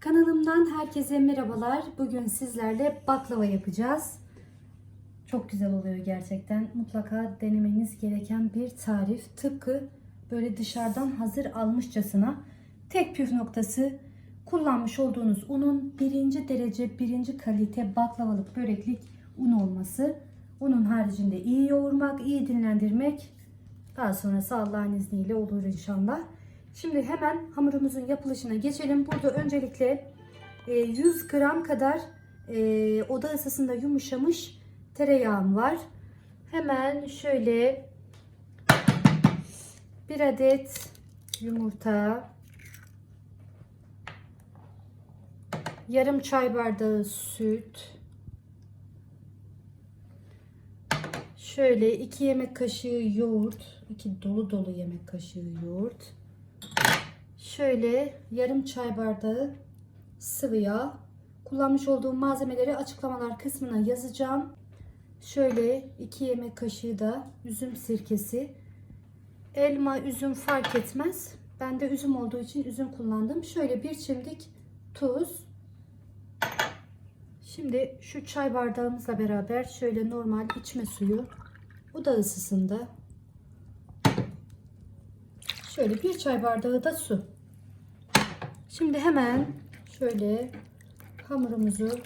Kanalımdan herkese merhabalar. Bugün sizlerle baklava yapacağız. Çok güzel oluyor gerçekten. Mutlaka denemeniz gereken bir tarif. Tıpkı böyle dışarıdan hazır almışçasına. Tek püf noktası kullanmış olduğunuz unun birinci derece birinci kalite baklavalık böreklik un olması. Unun haricinde iyi yoğurmak, iyi dinlendirmek. Daha sonrası Allah'ın izniyle olur inşallah. Şimdi hemen hamurumuzun yapılışına geçelim. Burada öncelikle e, 100 gram kadar e, oda ısısında yumuşamış tereyağım var. Hemen şöyle bir adet yumurta, yarım çay bardağı süt, şöyle 2 yemek kaşığı yoğurt, 2 dolu dolu yemek kaşığı yoğurt, şöyle yarım çay bardağı sıvı yağ. Kullanmış olduğum malzemeleri açıklamalar kısmına yazacağım. Şöyle 2 yemek kaşığı da üzüm sirkesi. Elma, üzüm fark etmez. Ben de üzüm olduğu için üzüm kullandım. Şöyle bir çimdik tuz. Şimdi şu çay bardağımızla beraber şöyle normal içme suyu. Bu da ısısında. Şöyle bir çay bardağı da su. Şimdi hemen şöyle hamurumuzu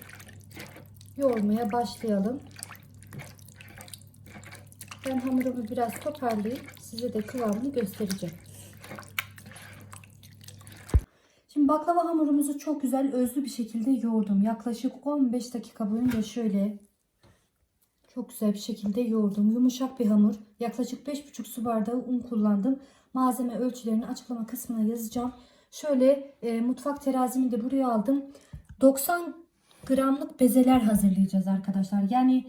yoğurmaya başlayalım. Ben hamurumu biraz toparlayıp size de kıvamını göstereceğim. Şimdi baklava hamurumuzu çok güzel özlü bir şekilde yoğurdum. Yaklaşık 15 dakika boyunca şöyle çok güzel bir şekilde yoğurdum. Yumuşak bir hamur. Yaklaşık 5,5 su bardağı un kullandım. Malzeme ölçülerini açıklama kısmına yazacağım. Şöyle e, mutfak terazimi de buraya aldım. 90 gramlık bezeler hazırlayacağız arkadaşlar. Yani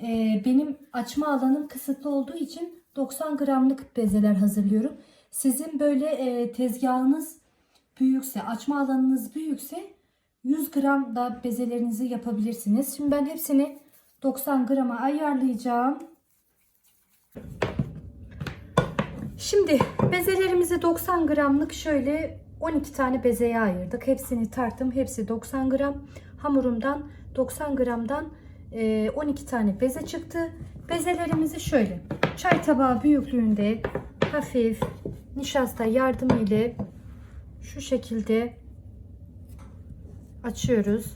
e, benim açma alanım kısıtlı olduğu için 90 gramlık bezeler hazırlıyorum. Sizin böyle e, tezgahınız büyükse, açma alanınız büyükse 100 gram da bezelerinizi yapabilirsiniz. Şimdi ben hepsini 90 grama ayarlayacağım. Şimdi bezelerimizi 90 gramlık şöyle 12 tane bezeye ayırdık. Hepsini tarttım. Hepsi 90 gram. Hamurumdan 90 gramdan 12 tane beze çıktı. Bezelerimizi şöyle çay tabağı büyüklüğünde hafif nişasta yardımı ile şu şekilde açıyoruz.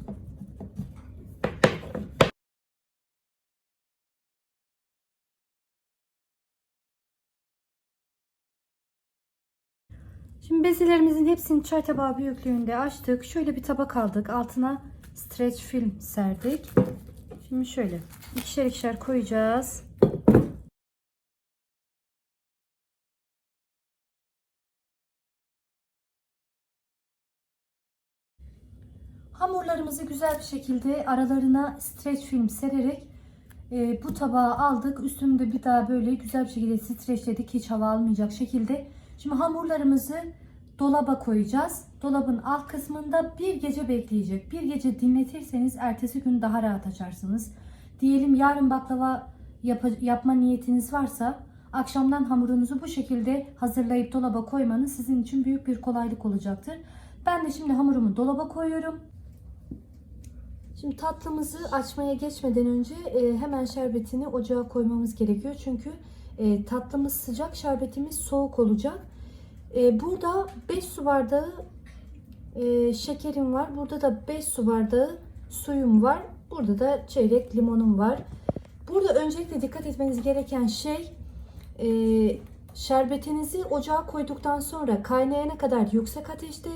Şimdi bezelerimizin hepsini çay tabağı büyüklüğünde açtık. Şöyle bir tabak aldık. Altına streç film serdik. Şimdi şöyle ikişer ikişer koyacağız. Hamurlarımızı güzel bir şekilde aralarına streç film sererek e, bu tabağı aldık. Üstünde bir daha böyle güzel bir şekilde streçledik. Hiç hava almayacak şekilde. Şimdi hamurlarımızı dolaba koyacağız. Dolabın alt kısmında bir gece bekleyecek. Bir gece dinletirseniz ertesi gün daha rahat açarsınız. Diyelim yarın baklava yap yapma niyetiniz varsa akşamdan hamurunuzu bu şekilde hazırlayıp dolaba koymanız sizin için büyük bir kolaylık olacaktır. Ben de şimdi hamurumu dolaba koyuyorum. Şimdi tatlımızı açmaya geçmeden önce e, hemen şerbetini ocağa koymamız gerekiyor. Çünkü e, tatlımız sıcak, şerbetimiz soğuk olacak. E, burada 5 su bardağı e, şekerim var. Burada da 5 su bardağı suyum var. Burada da çeyrek limonum var. Burada öncelikle dikkat etmeniz gereken şey e, şerbetinizi ocağa koyduktan sonra kaynayana kadar yüksek ateşte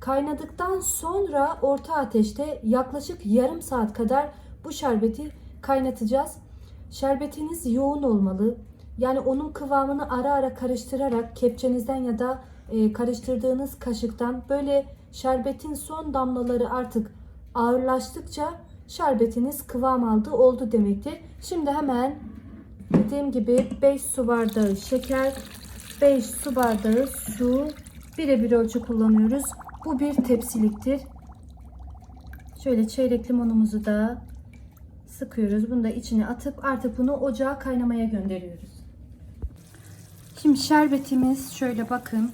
kaynadıktan sonra orta ateşte yaklaşık yarım saat kadar bu şerbeti kaynatacağız. Şerbetiniz yoğun olmalı. Yani onun kıvamını ara ara karıştırarak kepçenizden ya da e, karıştırdığınız kaşıktan böyle şerbetin son damlaları artık ağırlaştıkça şerbetiniz kıvam aldı oldu demektir. Şimdi hemen dediğim gibi 5 su bardağı şeker, 5 su bardağı su birebir ölçü kullanıyoruz. Bu bir tepsiliktir. Şöyle çeyrek limonumuzu da sıkıyoruz. Bunu da içine atıp artık bunu ocağa kaynamaya gönderiyoruz. Şimdi şerbetimiz şöyle bakın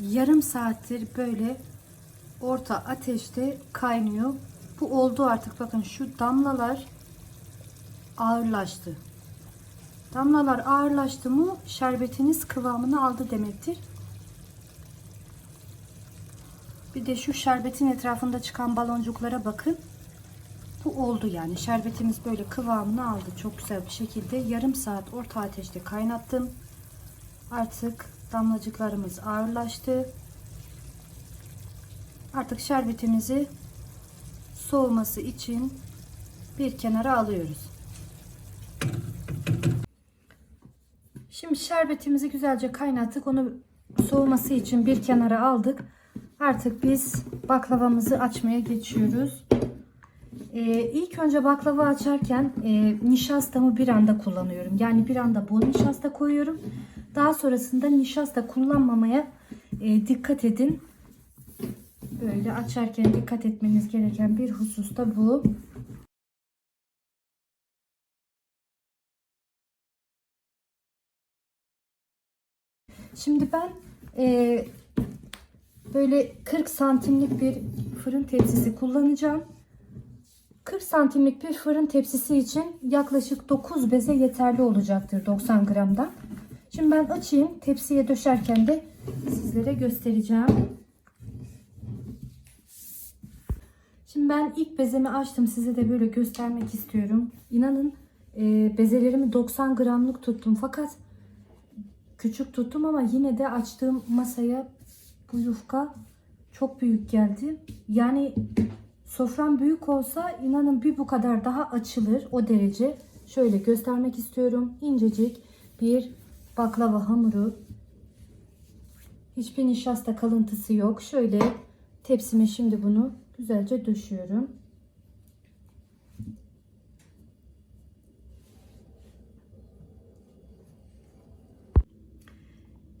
yarım saattir böyle orta ateşte kaynıyor. Bu oldu artık. Bakın şu damlalar ağırlaştı. Damlalar ağırlaştı mı şerbetiniz kıvamını aldı demektir. Bir de şu şerbetin etrafında çıkan baloncuklara bakın. Bu oldu yani. Şerbetimiz böyle kıvamını aldı. Çok güzel bir şekilde. Yarım saat orta ateşte kaynattım. Artık damlacıklarımız ağırlaştı. Artık şerbetimizi soğuması için bir kenara alıyoruz. Şimdi şerbetimizi güzelce kaynattık. Onu soğuması için bir kenara aldık. Artık biz baklavamızı açmaya geçiyoruz. Ee, ilk önce baklava açarken e, nişastamı bir anda kullanıyorum. Yani bir anda bol nişasta koyuyorum. Daha sonrasında nişasta kullanmamaya e, dikkat edin. Böyle açarken dikkat etmeniz gereken bir husus da bu. Şimdi ben e, böyle 40 santimlik bir fırın tepsisi kullanacağım. 40 santimlik bir fırın tepsisi için yaklaşık 9 beze yeterli olacaktır 90 gramdan. Şimdi ben açayım tepsiye döşerken de sizlere göstereceğim. Şimdi ben ilk bezemi açtım size de böyle göstermek istiyorum. İnanın e, bezelerimi 90 gramlık tuttum fakat küçük tuttum ama yine de açtığım masaya bu yufka çok büyük geldi. Yani sofram büyük olsa inanın bir bu kadar daha açılır o derece. Şöyle göstermek istiyorum. İncecik bir baklava hamuru. Hiçbir nişasta kalıntısı yok. Şöyle tepsime şimdi bunu güzelce döşüyorum.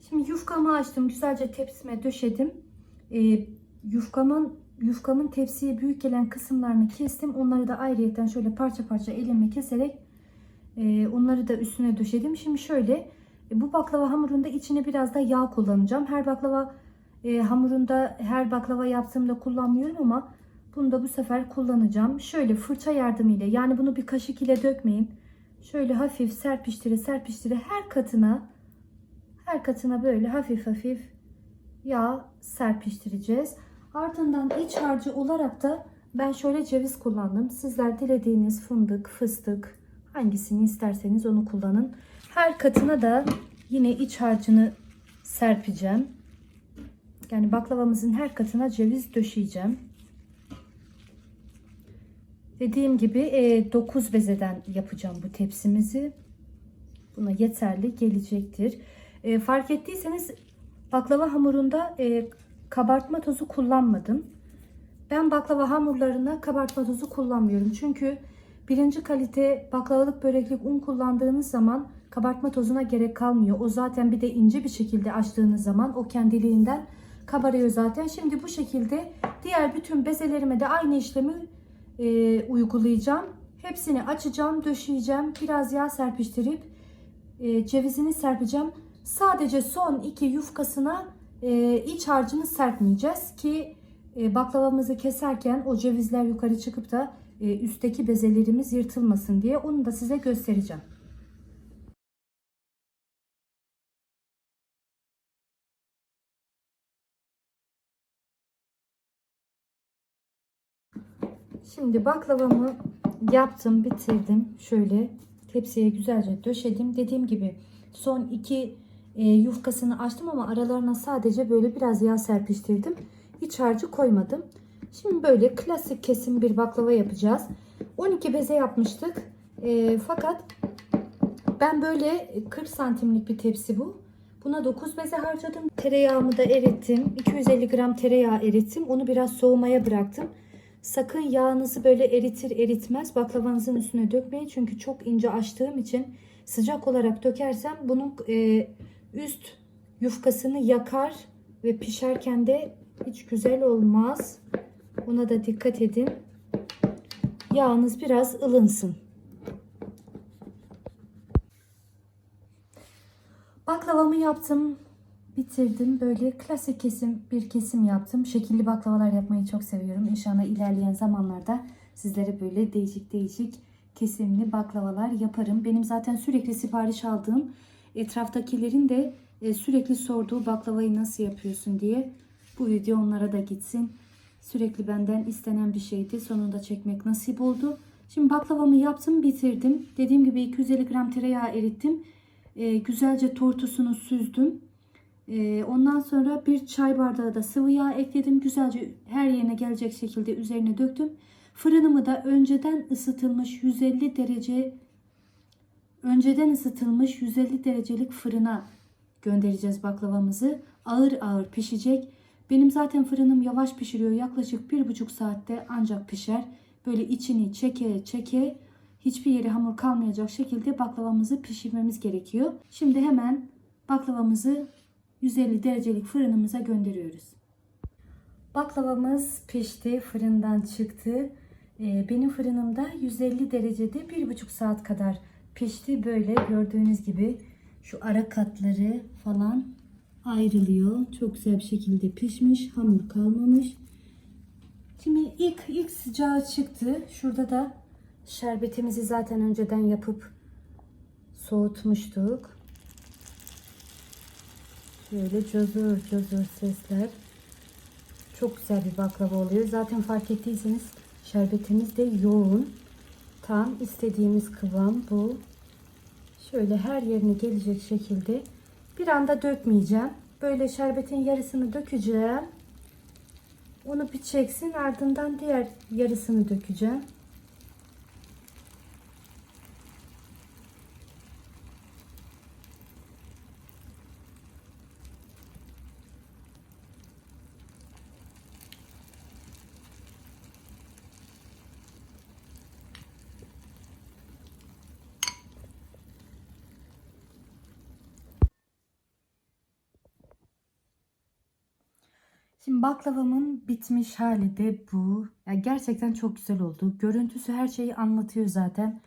Şimdi yufkamı açtım. Güzelce tepsime döşedim. Ee, yufkamın yufkamın tepsiye büyük gelen kısımlarını kestim. Onları da ayrıyeten şöyle parça parça elimle keserek e, onları da üstüne döşedim. Şimdi şöyle e, bu baklava hamurunda içine biraz da yağ kullanacağım. Her baklava e, hamurunda her baklava yaptığımda kullanmıyorum ama bunu da bu sefer kullanacağım. Şöyle fırça yardımıyla yani bunu bir kaşık ile dökmeyin. Şöyle hafif serpiştire serpiştire her katına her katına böyle hafif hafif yağ serpiştireceğiz. Ardından iç harcı olarak da ben şöyle ceviz kullandım. Sizler dilediğiniz fındık, fıstık hangisini isterseniz onu kullanın. Her katına da yine iç harcını serpeceğim. Yani baklavamızın her katına ceviz döşeyeceğim. Dediğim gibi 9 bezeden yapacağım bu tepsimizi. Buna yeterli gelecektir. E, fark ettiyseniz baklava hamurunda e, kabartma tozu kullanmadım. Ben baklava hamurlarına kabartma tozu kullanmıyorum. Çünkü birinci kalite baklavalık böreklik un kullandığınız zaman kabartma tozuna gerek kalmıyor. O zaten bir de ince bir şekilde açtığınız zaman o kendiliğinden kabarıyor zaten. Şimdi bu şekilde diğer bütün bezelerime de aynı işlemi e, uygulayacağım. Hepsini açacağım, döşeyeceğim. Biraz yağ serpiştirip e, cevizini serpeceğim. Sadece son iki yufkasına e, iç harcını serpmeyeceğiz ki e, baklavamızı keserken o cevizler yukarı çıkıp da e, üstteki bezelerimiz yırtılmasın diye onu da size göstereceğim. Şimdi baklavamı yaptım, bitirdim. Şöyle tepsiye güzelce döşedim. Dediğim gibi son iki e, yufkasını açtım ama aralarına sadece böyle biraz yağ serpiştirdim. Hiç harcı koymadım. Şimdi böyle klasik kesim bir baklava yapacağız. 12 beze yapmıştık. E, fakat ben böyle 40 santimlik bir tepsi bu. Buna 9 beze harcadım. Tereyağımı da erittim. 250 gram tereyağı erittim. Onu biraz soğumaya bıraktım. Sakın yağınızı böyle eritir eritmez baklavanızın üstüne dökmeyin. Çünkü çok ince açtığım için sıcak olarak dökersem bunun e, üst yufkasını yakar ve pişerken de hiç güzel olmaz. Buna da dikkat edin. Yağınız biraz ılınsın. Baklavamı yaptım. Bitirdim. Böyle klasik kesim bir kesim yaptım. Şekilli baklavalar yapmayı çok seviyorum. İnşallah ilerleyen zamanlarda sizlere böyle değişik değişik kesimli baklavalar yaparım. Benim zaten sürekli sipariş aldığım etraftakilerin de e, sürekli sorduğu baklavayı nasıl yapıyorsun diye bu video onlara da gitsin. Sürekli benden istenen bir şeydi. Sonunda çekmek nasip oldu. Şimdi baklavamı yaptım bitirdim. Dediğim gibi 250 gram tereyağı erittim. E, güzelce tortusunu süzdüm. E, ondan sonra bir çay bardağı da sıvı yağ ekledim. Güzelce her yerine gelecek şekilde üzerine döktüm. Fırınımı da önceden ısıtılmış 150 derece önceden ısıtılmış 150 derecelik fırına göndereceğiz baklavamızı. Ağır ağır pişecek. Benim zaten fırınım yavaş pişiriyor. Yaklaşık bir buçuk saatte ancak pişer. Böyle içini çeke çeke hiçbir yeri hamur kalmayacak şekilde baklavamızı pişirmemiz gerekiyor. Şimdi hemen baklavamızı 150 derecelik fırınımıza gönderiyoruz. Baklavamız pişti, fırından çıktı. Ee, Benim fırınımda 150 derecede bir buçuk saat kadar pişti. Böyle gördüğünüz gibi şu ara katları falan ayrılıyor. Çok güzel bir şekilde pişmiş, hamur kalmamış. Şimdi ilk ilk sıcağı çıktı. Şurada da şerbetimizi zaten önceden yapıp soğutmuştuk. Şöyle cozur cozur sesler. Çok güzel bir baklava oluyor. Zaten fark ettiyseniz şerbetimiz de yoğun. Tam istediğimiz kıvam bu. Şöyle her yerine gelecek şekilde bir anda dökmeyeceğim. Böyle şerbetin yarısını dökeceğim. Onu bir çeksin ardından diğer yarısını dökeceğim. Şimdi baklavamın bitmiş hali de bu. Ya gerçekten çok güzel oldu. Görüntüsü her şeyi anlatıyor zaten.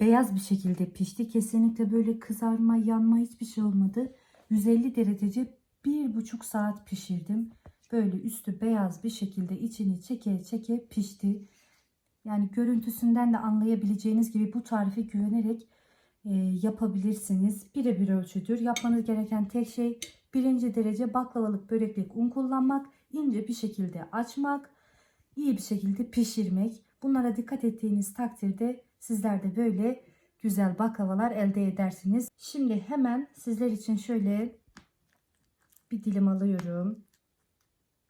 Beyaz bir şekilde pişti. Kesinlikle böyle kızarma, yanma hiçbir şey olmadı. 150 derecede bir buçuk saat pişirdim. Böyle üstü beyaz bir şekilde içini çeke çeke pişti. Yani görüntüsünden de anlayabileceğiniz gibi bu tarifi güvenerek e, yapabilirsiniz. Birebir ölçüdür. Yapmanız gereken tek şey birinci derece baklavalık böreklik un kullanmak, ince bir şekilde açmak, iyi bir şekilde pişirmek. Bunlara dikkat ettiğiniz takdirde sizler de böyle güzel baklavalar elde edersiniz. Şimdi hemen sizler için şöyle bir dilim alıyorum.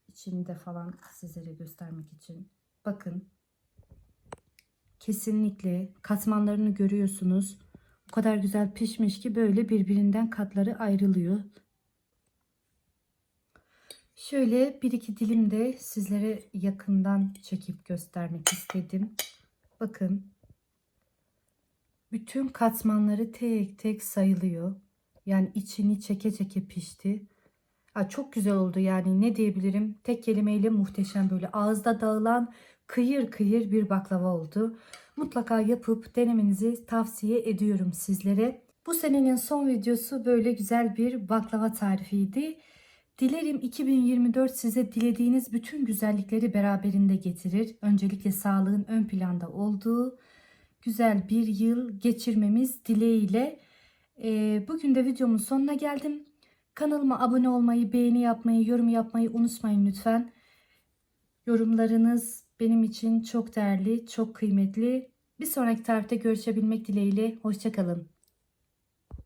İçinde falan sizlere göstermek için. Bakın. Kesinlikle katmanlarını görüyorsunuz. O kadar güzel pişmiş ki böyle birbirinden katları ayrılıyor. Şöyle bir iki dilim de sizlere yakından çekip göstermek istedim. Bakın. Bütün katmanları tek tek sayılıyor. Yani içini çeke çeke pişti. Aa, çok güzel oldu yani ne diyebilirim? Tek kelimeyle muhteşem böyle ağızda dağılan kıyır kıyır bir baklava oldu. Mutlaka yapıp denemenizi tavsiye ediyorum sizlere. Bu senenin son videosu böyle güzel bir baklava tarifiydi. Dilerim 2024 size dilediğiniz bütün güzellikleri beraberinde getirir. Öncelikle sağlığın ön planda olduğu güzel bir yıl geçirmemiz dileğiyle. Ee, bugün de videomun sonuna geldim. Kanalıma abone olmayı, beğeni yapmayı, yorum yapmayı unutmayın lütfen. Yorumlarınız benim için çok değerli, çok kıymetli. Bir sonraki tarifte görüşebilmek dileğiyle. Hoşçakalın.